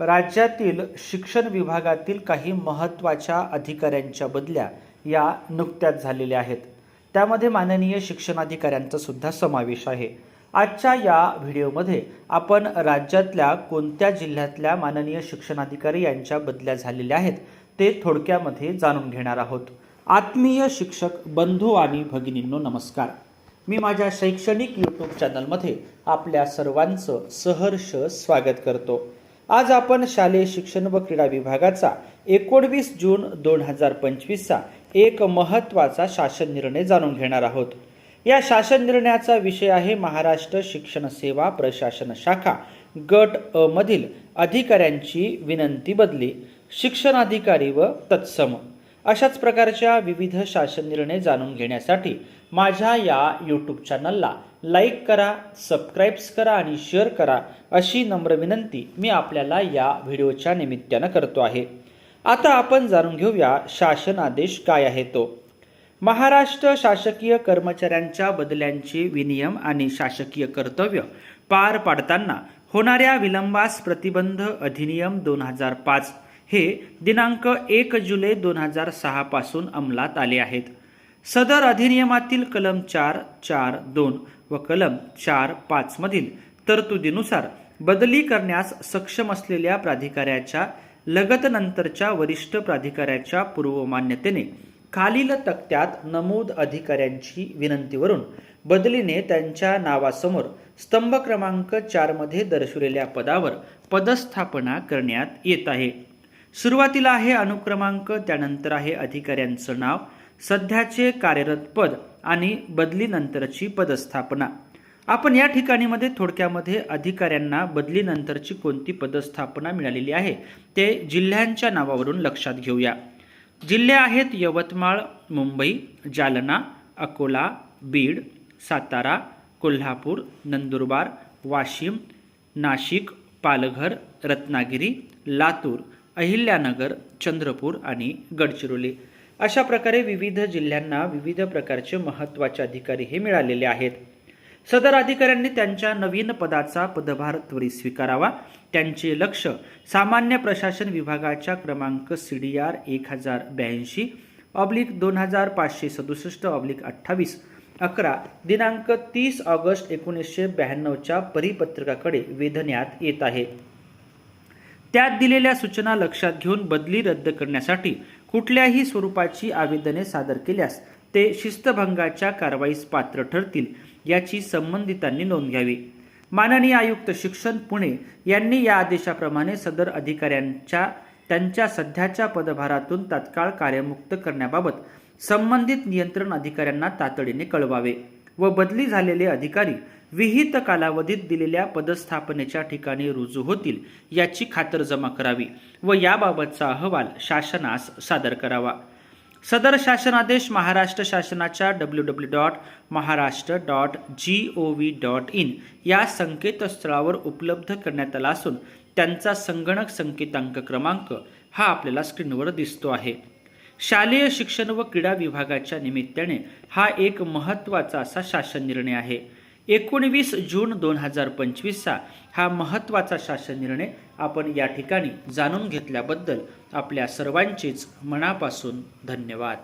राज्यातील शिक्षण विभागातील काही महत्त्वाच्या अधिकाऱ्यांच्या बदल्या या नुकत्याच झालेल्या आहेत. त्यामध्ये माननीय शिक्षणाधिकाऱ्यांचा सुद्धा समावेश आहे. आजच्या या व्हिडिओमध्ये आपण राज्यातल्या कोणत्या जिल्ह्यातल्या माननीय शिक्षणाधिकारी यांच्या बदल्या झालेल्या आहेत ते थोडक्यामध्ये जाणून घेणार आहोत. आत्मीय शिक्षक बंधू आणि भगिनींनो नमस्कार. मी माझ्या शैक्षणिक यूट्यूब चॅनलमध्ये आपल्या सर्वांचं सहर्ष स्वागत करतो. आज आपण शालेय शिक्षण व क्रीडा विभागाचा एकोणवीस जून दोन हजार पंचवीसचा एक महत्त्वाचा शासन निर्णय जाणून घेणार आहोत. या शासन निर्णयाचा विषय आहे महाराष्ट्र शिक्षण सेवा प्रशासन शाखा. गट अ मधील अधिकाऱ्यांची विनंती बदली. शिक्षणाधिकारी व तत्सम अशाच प्रकारच्या विविध शासन निर्णय जाणून घेण्यासाठी माझ्या या यूट्यूब चॅनलला लाईक करा सबस्क्राईब्स करा आणि शेअर करा अशी नम्र विनंती मी आपल्याला या व्हिडिओच्या निमित्तानं करतो आहे. आता आपण जाणून घेऊया शासन आदेश काय आहे तो. महाराष्ट्र शासकीय कर्मचाऱ्यांच्या बदल्यांचे विनियम आणि शासकीय कर्तव्य पार पाडताना होणाऱ्या विलंबास प्रतिबंध अधिनियम दोन हजार पाच हे दिनांक एक जुलै दोन हजार सहापासून अंमलात आले आहेत. सदर अधिनियमातील कलम चार चार दोन व कलम चार पाचमधील तरतुदीनुसार बदली करण्यास सक्षम असलेल्या प्राधिकाऱ्याच्या लगतनंतरच्या वरिष्ठ प्राधिकाऱ्याच्या पूर्वमान्यतेने खालील तक्त्यात नमूद अधिकाऱ्यांची विनंतीवरून बदलीने त्यांच्या नावासमोर स्तंभ क्रमांक चारमध्ये दर्शवलेल्या पदावर पदस्थापना करण्यात येत आहे. सुरुवातीला आहे अनुक्रमांक त्यानंतर आहे अधिकाऱ्यांचं नाव सध्याचे कार्यरत पद आणि बदलीनंतरची पदस्थापना. आपण या ठिकाणीमध्ये थोडक्यामध्ये अधिकाऱ्यांना बदलीनंतरची कोणती पदस्थापना मिळालेली आहे ते जिल्ह्यांच्या नावावरून लक्षात घेऊया. जिल्हे आहेत यवतमाळ मुंबई जालना अकोला बीड सातारा कोल्हापूर नंदुरबार वाशिम नाशिक पालघर रत्नागिरी लातूर अहिल्यानगर चंद्रपूर आणि गडचिरोली. अशा प्रकारे विविध जिल्ह्यांना विविध प्रकारचे महत्त्वाचे अधिकारी हे मिळालेले आहेत. सदर अधिकाऱ्यांनी त्यांच्या नवीन पदाचा पदभार त्वरित स्वीकारावा. त्यांचे लक्ष सामान्य प्रशासन विभागाच्या क्रमांक सी डी आर एक हजार ब्याऐंशी ऑब्लिक दोन हजार पाचशे सदुसष्ट ऑब्लिक अठ्ठावीस अकरा दिनांक तीस ऑगस्ट एकोणीसशे ब्याण्णवच्या परिपत्रकाकडे वेधण्यात येत आहे. त्यात दिलेल्या सूचना लक्षात घेऊन बदली रद्द करण्यासाठी कुठल्याही स्वरूपाची आवेदने सादर केल्यास ते शिस्तभंगाच्या कारवाईस पात्र ठरतील याची संबंधितांनी नोंद घ्यावी. माननीय आयुक्त शिक्षण पुणे यांनी या आदेशाप्रमाणे सदर अधिकाऱ्यांच्या त्यांच्या सध्याच्या पदभारातून तत्काळ कार्यमुक्त करण्याबाबत संबंधित नियंत्रण अधिकाऱ्यांना तातडीने कळवावे व बदली झालेले अधिकारी विहित कालावधीत दिलेल्या पदस्थापनेच्या ठिकाणी रुजू होतील याची खातरजमा करावी व याबाबतचा अहवाल शासनास सादर करावा. सदर शासनादेश महाराष्ट्र शासनाच्या W W dot Maharashtra dot G O V dot in या संकेतस्थळावर उपलब्ध करण्यात आला असून त्यांचा संगणक संकेतांक क्रमांक हा आपल्याला स्क्रीनवर दिसतो आहे. शालेय शिक्षण व क्रीडा विभागाच्या निमित्ताने हा एक महत्त्वाचा असा शासन निर्णय आहे. एकोणवीस जून दोन हजार पंचवीसचा हा महत्त्वाचा शासन निर्णय आपण या ठिकाणी जाणून घेतल्याबद्दल आपल्या सर्वांचेच मनापासून धन्यवाद.